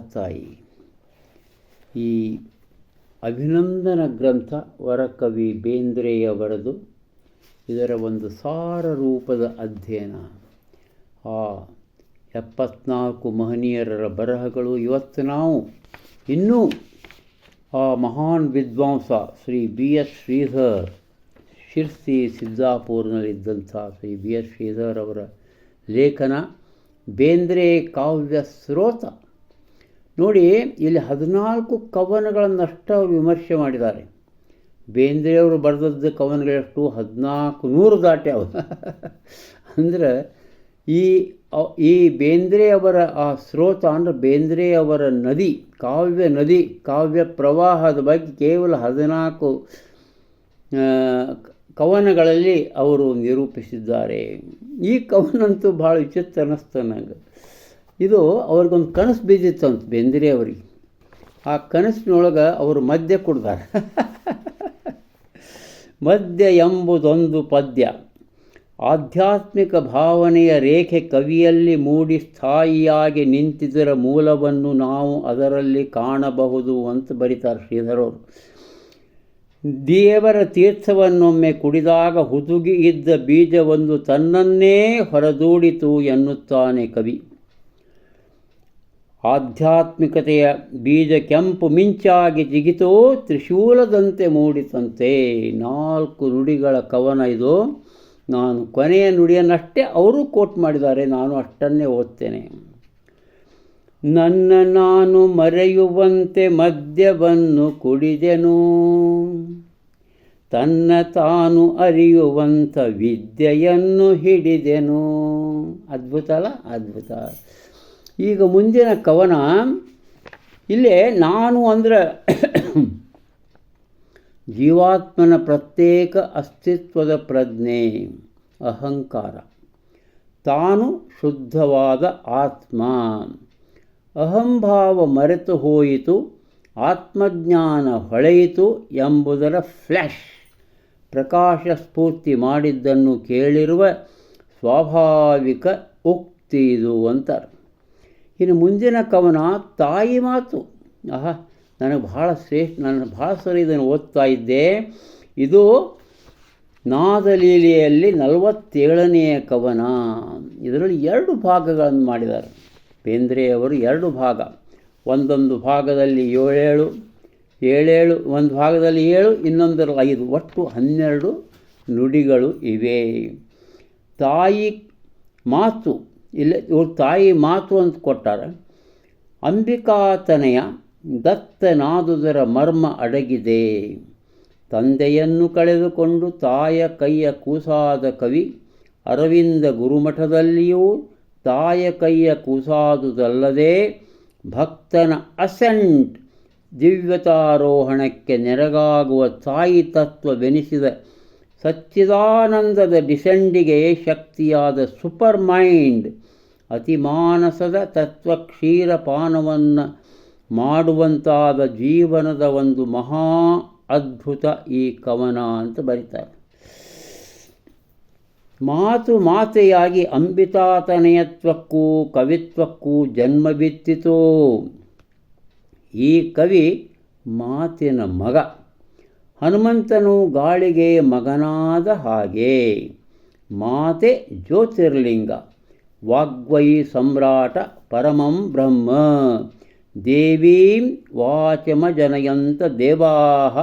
ಮಹಾತಾಯಿ ಈ ಅಭಿನಂದನ ಗ್ರಂಥ ವರಕವಿ ಬೇಂದ್ರೆಯವರದು ಇದರ ಒಂದು ಸಾರ ರೂಪದ ಅಧ್ಯಯನ. ಆ ಎಪ್ಪತ್ನಾಲ್ಕು ಮಹನೀಯರ ಬರಹಗಳು ಇವತ್ತು ನಾವು ಇನ್ನೂ ಆ ಮಹಾನ್ ವಿದ್ವಾಂಸ ಶ್ರೀ ಬಿ ಎಸ್ ಶ್ರೀಧರ್ ಶಿರ್ಸಿ ಸಿದ್ದಾಪುರ್ನಲ್ಲಿದ್ದಂಥ ಶ್ರೀ ಬಿ ಎಸ್ ಶ್ರೀಧರ್ ಅವರ ಲೇಖನ ಬೇಂದ್ರೆ ಕಾವ್ಯ ಸ್ರೋತ ನೋಡಿ, ಇಲ್ಲಿ ಹದಿನಾಲ್ಕು ಕವನಗಳನ್ನಷ್ಟು ಅವರು ವಿಮರ್ಶೆ ಮಾಡಿದ್ದಾರೆ. ಬೇಂದ್ರೆಯವರು ಬರೆದದ್ದು ಕವನಗಳಷ್ಟು ಹದಿನಾಲ್ಕು ನೂರು ದಾಟ್ಯಾವ ಅಂದರೆ, ಈ ಈ ಬೇಂದ್ರೆಯವರ ಆ ಸ್ರೋತ ಅಂದರೆ ಬೇಂದ್ರೆಯವರ ನದಿ, ಕಾವ್ಯ ನದಿ, ಕಾವ್ಯ ಪ್ರವಾಹದ ಬಗ್ಗೆ ಕೇವಲ ಹದಿನಾಲ್ಕು ಕವನಗಳಲ್ಲಿ ಅವರು ನಿರೂಪಿಸಿದ್ದಾರೆ. ಈ ಕವನಂತೂ ಭಾಳ ವಿಚಿತ್ರ ಅನ್ನಿಸ್ತು ನನಗೆ ಇದು ಅವ್ರಿಗೊಂದು ಕನಸು ಬಿದ್ದಿತ್ತಂತ ಬೇಂದ್ರೆ ಅವ್ರಿಗೆ. ಆ ಕನಸಿನೊಳಗೆ ಅವರು ಮದ್ಯ ಕುಡ್ದಾರೆ ಮದ್ಯ ಎಂಬುದೊಂದು ಪದ್ಯ. ಆಧ್ಯಾತ್ಮಿಕ ಭಾವನೆಯ ರೇಖೆ ಕವಿಯಲ್ಲಿ ಮೂಡಿ ಸ್ಥಾಯಿಯಾಗಿ ನಿಂತಿದ್ದರ ಮೂಲವನ್ನು ನಾವು ಅದರಲ್ಲಿ ಕಾಣಬಹುದು ಅಂತ ಬರೀತಾರೆ ಶ್ರೀಧರವರು ದೇವರ ತೀರ್ಥವನ್ನೊಮ್ಮೆ ಕುಡಿದಾಗ ಹುದುಗಿ ಇದ್ದ ಬೀಜವೊಂದು ತನ್ನನ್ನೇ ಹೊರದೂಡಿತು ಎನ್ನುತ್ತಾನೆ ಕವಿ. ಆಧ್ಯಾತ್ಮಿಕತೆಯ ಬೀಜ ಕೆಂಪು ಮಿಂಚಾಗಿ ಜಿಗಿತೋ ತ್ರಿಶೂಲದಂತೆ ಮೂಡಿತಂತೆ ನಾಲ್ಕು ನುಡಿಗಳ ಕವನ ಇದು. ನಾನು ಕೊನೆಯ ನುಡಿಯನ್ನಷ್ಟೇ ಅವರು ಕೋಟ್ ಮಾಡಿದ್ದಾರೆ. ನಾನು ಅಷ್ಟನ್ನೇ ಓದ್ತೇನೆ. ನನ್ನ ನಾನು ಮರೆಯುವಂತೆ ಮದ್ಯವನ್ನು ಕುಡಿದೆನು. ತನ್ನ ತಾನು ಅರಿಯುವಂಥ ವಿದ್ಯೆಯನ್ನು ಹಿಡಿದೆನು. ಅದ್ಭುತ ಅಲ್ಲ? ಅದ್ಭುತ. ಈಗ ಮುಂದಿನ ಕವನ, ಇಲ್ಲೇ ನಾನು ಅಂದರೆ ಜೀವಾತ್ಮನ ಪ್ರತ್ಯೇಕ ಅಸ್ತಿತ್ವದ ಪ್ರಜ್ಞೆ, ಅಹಂಕಾರ. ತಾನು ಶುದ್ಧವಾದ ಆತ್ಮ. ಅಹಂಭಾವ ಮರೆತು ಹೋಯಿತು, ಆತ್ಮಜ್ಞಾನ ಹೊಳೆಯಿತು ಎಂಬುದರ ಫ್ಲ್ಯಾಶ್ ಪ್ರಕಾಶ ಸ್ಫೂರ್ತಿ ಮಾಡಿದ್ದನ್ನು ಕೇಳಿರುವ ಸ್ವಾಭಾವಿಕ ಉಕ್ತಿ ಇದು ಅಂತಾರೆ. ಇನ್ನು ಮುಂದಿನ ಕವನ ತಾಯಿ ಮಾತು. ಆಹಾ, ನನಗೆ ಭಾಳ ಶ್ರೇಷ್ಠ, ನಾನು ಭಾಳ ಸರಿ ಇದನ್ನು ಓದ್ತಾ ಇದ್ದೆ. ಇದು ನಾದಲೀಲೆಯಲ್ಲಿ ನಲವತ್ತೇಳನೆಯ ಕವನ. ಇದರಲ್ಲಿ ಎರಡು ಭಾಗಗಳನ್ನು ಮಾಡಿದ್ದಾರೆ. ಬೇಂದ್ರೆಯವರು ಎರಡು ಭಾಗ. ಒಂದೊಂದು ಭಾಗದಲ್ಲಿ ಏಳೇಳು ಏಳೇಳು, ಒಂದು ಭಾಗದಲ್ಲಿ ಏಳು, ಇನ್ನೊಂದರಲ್ಲಿ ಐದು. ಒಟ್ಟು ಹನ್ನೆರಡು ನುಡಿಗಳು ಇವೆ. ತಾಯಿ ಮಾತು. ಇಲ್ಲ, ಇವ್ರು ತಾಯಿ ಮಾತು ಅಂತ ಕೊಟ್ಟಾರೆ. ಅಂಬಿಕಾತನೆಯ ದತ್ತನಾದುದರ ಮರ್ಮ ಅಡಗಿದೆ. ತಂದೆಯನ್ನು ಕಳೆದುಕೊಂಡು ತಾಯ ಕೈಯ ಕೂಸಾದ ಕವಿ ಅರವಿಂದ ಗುರುಮಠದಲ್ಲಿಯೂ ತಾಯ ಕೈಯ ಕೂಸಾದುದಲ್ಲದೆ ಭಕ್ತನ ಅಸೆಂಟ್ ದಿವ್ಯತಾರೋಹಣಕ್ಕೆ ನೆರಗಾಗುವ ತಾಯಿ ತತ್ವವೆನಿಸಿದ ಸಚ್ಚಿದಾನಂದದ ಡಿಸೆಂಡಿಗೆ ಶಕ್ತಿಯಾದ ಸೂಪರ್ ಮೈಂಡ್ ಅತಿಮಾನಸದ ತತ್ವ ಕ್ಷೀರಪಾನವನ್ನು ಮಾಡುವಂತಾದ ಜೀವನದ ಒಂದು ಮಹಾ ಅದ್ಭುತ ಈ ಕವನ ಅಂತ ಬರೀತಾರೆ. ಮಾತು ಮಾತೆಯಾಗಿ ಅಂಬಿತಾತನಯತ್ವಕ್ಕೂ ಕವಿತ್ವಕ್ಕೂ ಜನ್ಮ ಬಿತ್ತಿತು. ಈ ಕವಿ ಮಾತಿನ ಮಗ. ಹನುಮಂತನು ಗಾಳಿಗೆ ಮಗನಾದ ಹಾಗೆ, ಮಾತೆ ಜ್ಯೋತಿರ್ಲಿಂಗ, ವಾಗ್ವೈ ಸಮ್ರಾಟ ಪರಮಂ ಬ್ರಹ್ಮ, ದೇವೀಂ ವಾಚಮ ಜನಯಂತ ದೇವಾಹ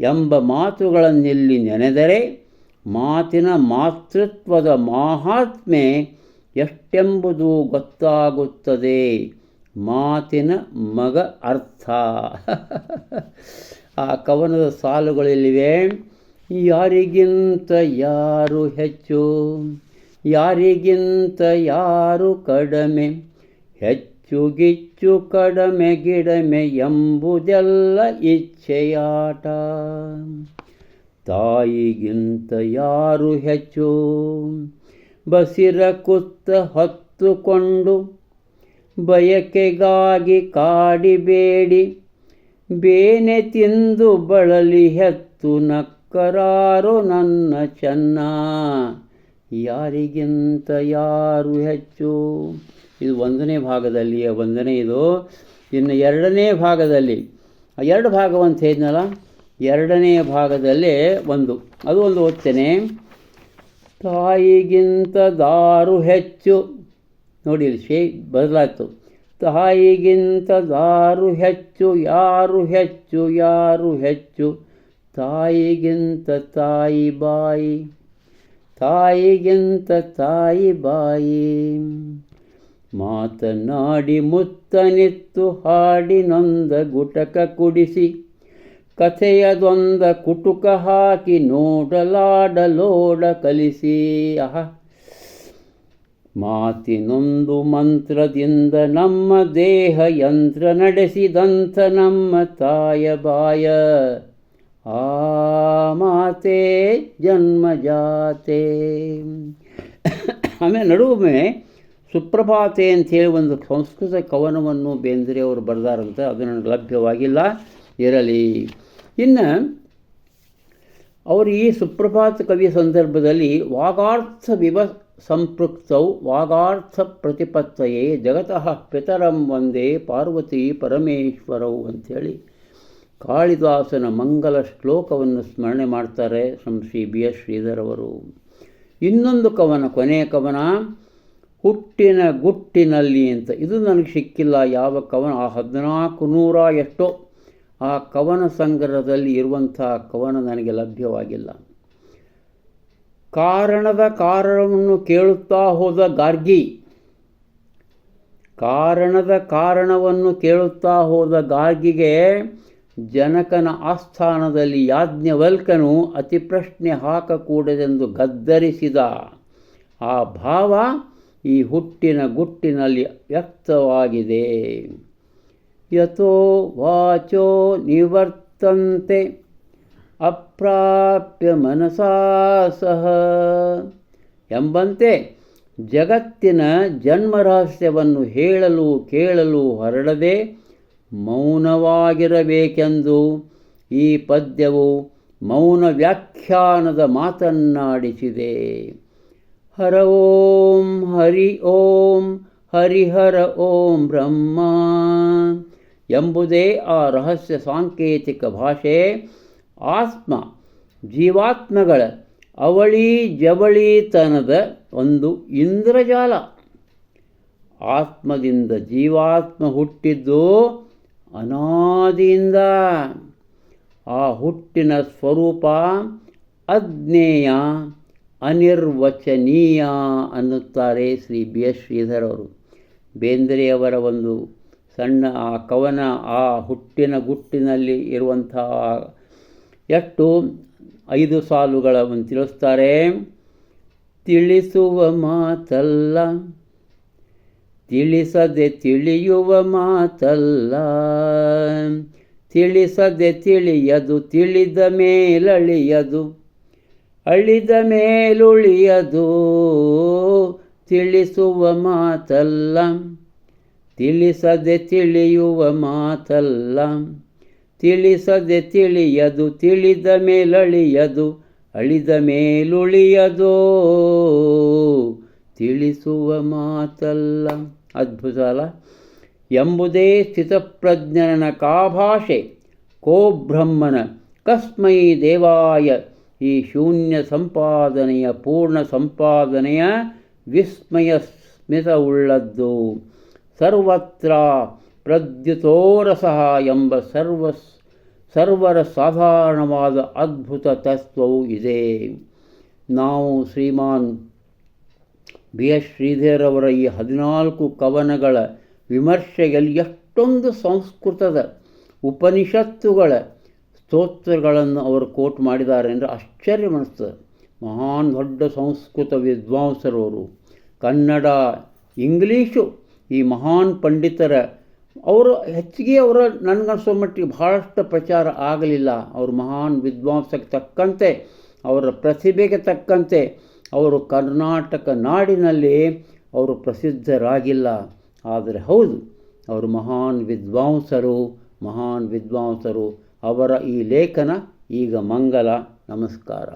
ಎಂಬ ಮಾತುಗಳನ್ನಿಲ್ಲಿ ನೆನೆದರೆ ಮಾತಿನ ಮಾತೃತ್ವದ ಮಾಹಾತ್ಮೆ ಎಷ್ಟೆಂಬುದು ಗೊತ್ತಾಗುತ್ತದೆ? ಮಾತಿನ ಮಗ ಅರ್ಥ. ಆ ಕವನದ ಸಾಲುಗಳಲ್ಲಿವೆ. ಯಾರಿಗಿಂತ ಯಾರು ಹೆಚ್ಚು? ಯಾರಿಗಿಂತ ಯಾರು ಕಡಿಮೆ? ಹೆಚ್ಚು ಗಿಚ್ಚು ಕಡಿಮೆ ಗಿಡಮೆ ಎಂಬುದೆಲ್ಲ ಇಚ್ಛೆಯಾಟ. ತಾಯಿಗಿಂತ ಯಾರು ಹೆಚ್ಚು? ಬಸಿರ ಕುತ್ತ ಹೊತ್ತುಕೊಂಡು ಬಯಕೆಗಾಗಿ ಕಾಡಿಬೇಡಿ. ಬೇನೆ ತಿಂದು ಬಳಲಿ ಹೆತ್ತು ನಕ್ಕರಾರು ನನ್ನ ಚೆನ್ನ. ಯಾರಿಗಿಂತ ಯಾರು ಹೆಚ್ಚು? ಇದು ಒಂದನೇ ಭಾಗದಲ್ಲಿ, ಒಂದನೇ ಇದು. ಇನ್ನು ಎರಡನೇ ಭಾಗದಲ್ಲಿ, ಎರಡು ಭಾಗವಂತ ಹೇಳಿದ್ನಲ್ಲ? ಎರಡನೇ ಭಾಗದಲ್ಲೇ ಒಂದು. ಅದು ಒಂದು ಓದ್ತೇನೆ. ತಾಯಿಗಿಂತ ದಾರು ಹೆಚ್ಚು. ನೋಡಿ ಇಲ್ಲಿ ಶೇ ಬದಲಾಯಿತು. ತಾಯಿಗಿಂತ ದಾರು ಹೆಚ್ಚು, ಯಾರು ಹೆಚ್ಚು ಯಾರು ಹೆಚ್ಚು? ತಾಯಿಗಿಂತ ತಾಯಿ ಬಾಯಿ, ತಾಯಿಗಿಂತ ತಾಯಿ ಬಾಯಿ. ಮಾತನಾಡಿ ಮುತ್ತನಿತ್ತು ಹಾಡಿನೊಂದ ಗುಟಕ ಕುಡಿಸಿ, ಕಥೆಯದೊಂದ ಕುಟುಕ ಹಾಕಿ ನೋಡಲಾಡಲೋಡ ಕಲಿಸಿ. ಅಹ ಮಾತಿನೊಂದು ಮಂತ್ರದಿಂದ ನಮ್ಮ ದೇಹ ಯಂತ್ರ ನಡೆಸಿದಂಥ ನಮ್ಮ ತಾಯ ಬಾಯ. ಆ ಮಾತೆ ಜನ್ಮ ಜಾತೆ. ಆಮೇಲೆ ನಡುವೆ ಸುಪ್ರಭಾತೆ ಅಂಥೇಳಿ ಒಂದು ಸಂಸ್ಕೃತ ಕವನವನ್ನು ಬೇಂದ್ರೆ ಅವರು ಬರೆದಾರಂತೆ, ಅದು ನನಗೆ ಲಭ್ಯವಾಗಿಲ್ಲ, ಇರಲಿ. ಇನ್ನು ಅವರು ಈ ಸುಪ್ರಭಾತ ಕವಿಯ ಸಂದರ್ಭದಲ್ಲಿ ವಾಗಾರ್ಥ ವಿವ ಸಂಪೃಕ್ತೌ ವಾಗಾರ್ಥ ಪ್ರತಿಪತ್ತಯೇ ಜಗತಃ ಪಿತರಂ ವಂದೇ ಪಾರ್ವತಿ ಪರಮೇಶ್ವರವು ಅಂಥೇಳಿ ಕಾಳಿದಾಸನ ಮಂಗಲ ಶ್ಲೋಕವನ್ನು ಸ್ಮರಣೆ ಮಾಡ್ತಾರೆ ಶ್ರೀ ಬಿ ಎಸ್ ಶ್ರೀಧರವರು ಇನ್ನೊಂದು ಕವನ ಕೊನೆಯ ಕವನ, ಹುಟ್ಟಿನ ಗುಟ್ಟಿನಲ್ಲಿ ಅಂತ. ಇದು ನನಗೆ ಸಿಕ್ಕಿಲ್ಲ ಯಾವ ಕವನ, ಆ ಹದಿನಾಲ್ಕು ನೂರ ಎಷ್ಟೋ ಆ ಕವನ ಸಂಗ್ರಹದಲ್ಲಿ ಇರುವಂಥ ಕವನ ನನಗೆ ಲಭ್ಯವಾಗಿಲ್ಲ. ಕಾರಣದ ಕಾರಣವನ್ನು ಕೇಳುತ್ತಾ ಹೋದ ಗಾರ್ಗಿ, ಕಾರಣದ ಕಾರಣವನ್ನು ಕೇಳುತ್ತಾ ಹೋದ ಗಾರ್ಗಿಗೆ ಜನಕನ ಆಸ್ಥಾನದಲ್ಲಿ ಯಾಜ್ಞವಲ್ಕನು ಅತಿ ಪ್ರಶ್ನೆ ಹಾಕಕೂಡದೆಂದು ಗದ್ದರಿಸಿದ. ಆ ಭಾವ ಈ ಹುಟ್ಟಿನ ಗುಟ್ಟಿನಲ್ಲಿ ವ್ಯಕ್ತವಾಗಿದೆ. ಯಥೋ ವಾಚೋ ನಿವರ್ತಂತೆ ಅಪ್ರಾಪ್ಯ ಮನಸಾ ಸಹ ಎಂಬಂತೆ ಜಗತ್ತಿನ ಜನ್ಮರಹಸ್ಯವನ್ನು ಹೇಳಲು ಕೇಳಲು ಹೊರಡದೆ ಮೌನವಾಗಿರಬೇಕೆಂದು ಈ ಪದ್ಯವು ಮೌನ ವ್ಯಾಖ್ಯಾನದ ಮಾತನ್ನಾಡಿಸಿದೆ. ಹರ ಓಂ, ಹರಿ ಓಂ, ಹರಿಹರ ಓಂ ಬ್ರಹ್ಮ ಎಂಬುದೇ ಆ ರಹಸ್ಯ ಸಾಂಕೇತಿಕ ಭಾಷೆ. ಆತ್ಮ ಜೀವಾತ್ಮಗಳ ಅವಳಿ ಜವಳಿತನದ ಒಂದು ಇಂದ್ರಜಾಲ. ಆತ್ಮದಿಂದ ಜೀವಾತ್ಮ ಹುಟ್ಟಿದ್ದು ಅನಾದಿಯಿಂದ. ಆ ಹುಟ್ಟಿನ ಸ್ವರೂಪ ಅಜ್ಞೇಯ, ಅನಿರ್ವಚನೀಯ ಅನ್ನುತ್ತಾರೆ ಶ್ರೀ ಬಿ ಎಸ್ ಶ್ರೀಧರವರು ಬೇಂದ್ರೆಯವರ ಒಂದು ಸಣ್ಣ ಆ ಕವನ ಆ ಹುಟ್ಟಿನ ಗುಟ್ಟಿನಲ್ಲಿ ಇರುವಂತಹ ಎಷ್ಟು ಐದು ಸಾಲುಗಳನ್ನು ತಿಳಿಸ್ತಾರೆ. ತಿಳಿಸುವ ಮಾತಲ್ಲ. ತಿಳಿಸದೆ ತಿಳಿಯುವ ಮಾತಲ್ಲ. ತಿಳಿಸದೆ ತಿಳಿಯದು ತಿಳಿದ ಮೇಲಳಿಯದು. ಅಳಿದ ಮೇಲುಳಿಯದು. ತಿಳಿಸುವ ಮಾತಲ್ಲ. ತಿಳಿಸದೆ ತಿಳಿಯುವ ಮಾತಲ್ಲ. ತಿಳಿಸದೆ ತಿಳಿಯದು, ತಿಳಿದ ಮೇಲಳಿಯದು, ಅಳಿದ ಮೇಲುಳಿಯದು. ತಿಳಿಸುವ ಮಾತಲ್ಲ. ಅದ್ಭುತ ಅಲ್ಲ? ಎಂಬುದೇ ಸ್ಥಿತಪ್ರಜ್ಞನ ಕಾಭಾಷೆ. ಕೋ ಬ್ರಹ್ಮನ ಕಸ್ಮೈ ದೇವಾಯ. ಈ ಶೂನ್ಯ ಸಂಪಾದನೆಯ, ಪೂರ್ಣ ಸಂಪಾದನೆಯ ವಿಸ್ಮಯ ಸ್ಮಿತವುಳ್ಳದ್ದು ಸರ್ವತ್ರ ಪ್ರದ್ಯುತೋರಸಃ ಎಂಬ ಸರ್ವ ಸರ್ವರ ಸಾಧಾರಣವಾದ ಅದ್ಭುತ ತತ್ವವು ಇದೆ. ನಾವು ಶ್ರೀಮಾನ್ ಬಿ ಎಸ್ ಶ್ರೀಧರವರ ಈ ಹದಿನಾಲ್ಕು ಕವನಗಳ ವಿಮರ್ಶೆಯಲ್ಲಿ ಎಷ್ಟೊಂದು ಸಂಸ್ಕೃತದ ಉಪನಿಷತ್ತುಗಳ ಸ್ತೋತ್ರಗಳನ್ನು ಅವರು ಕೋಟ್ ಮಾಡಿದ್ದಾರೆ ಅಂದರೆ ಆಶ್ಚರ್ಯ ಮನಸ್ತದೆ ಮಹಾನ್ ದೊಡ್ಡ ಸಂಸ್ಕೃತ ವಿದ್ವಾಂಸರವರು ಕನ್ನಡ, ಇಂಗ್ಲೀಷು ಈ ಮಹಾನ್ ಪಂಡಿತರ ಅವರು ಹೆಚ್ಚಿಗೆ ಅವರ ನನಗನ್ಸೋ ಮಟ್ಟಿಗೆ ಬಹಳಷ್ಟು ಪ್ರಚಾರ ಆಗಲಿಲ್ಲ. ಅವರು ಮಹಾನ್ ವಿದ್ವಾಂಸಕ್ಕೆ ತಕ್ಕಂತೆ, ಅವರ ಪ್ರತಿಭೆಗೆ ತಕ್ಕಂತೆ ಅವರು ಕರ್ನಾಟಕ ನಾಡಿನಲ್ಲಿ ಅವರು ಪ್ರಸಿದ್ಧರಾಗಿಲ್ಲ. ಆದರೆ ಹೌದು, ಅವರು ಮಹಾನ್ ವಿದ್ವಾಂಸರು ಮಹಾನ್ ವಿದ್ವಾಂಸರು ಅವರ ಈ ಲೇಖನ ಈಗ ಮಂಗಲ ನಮಸ್ಕಾರ.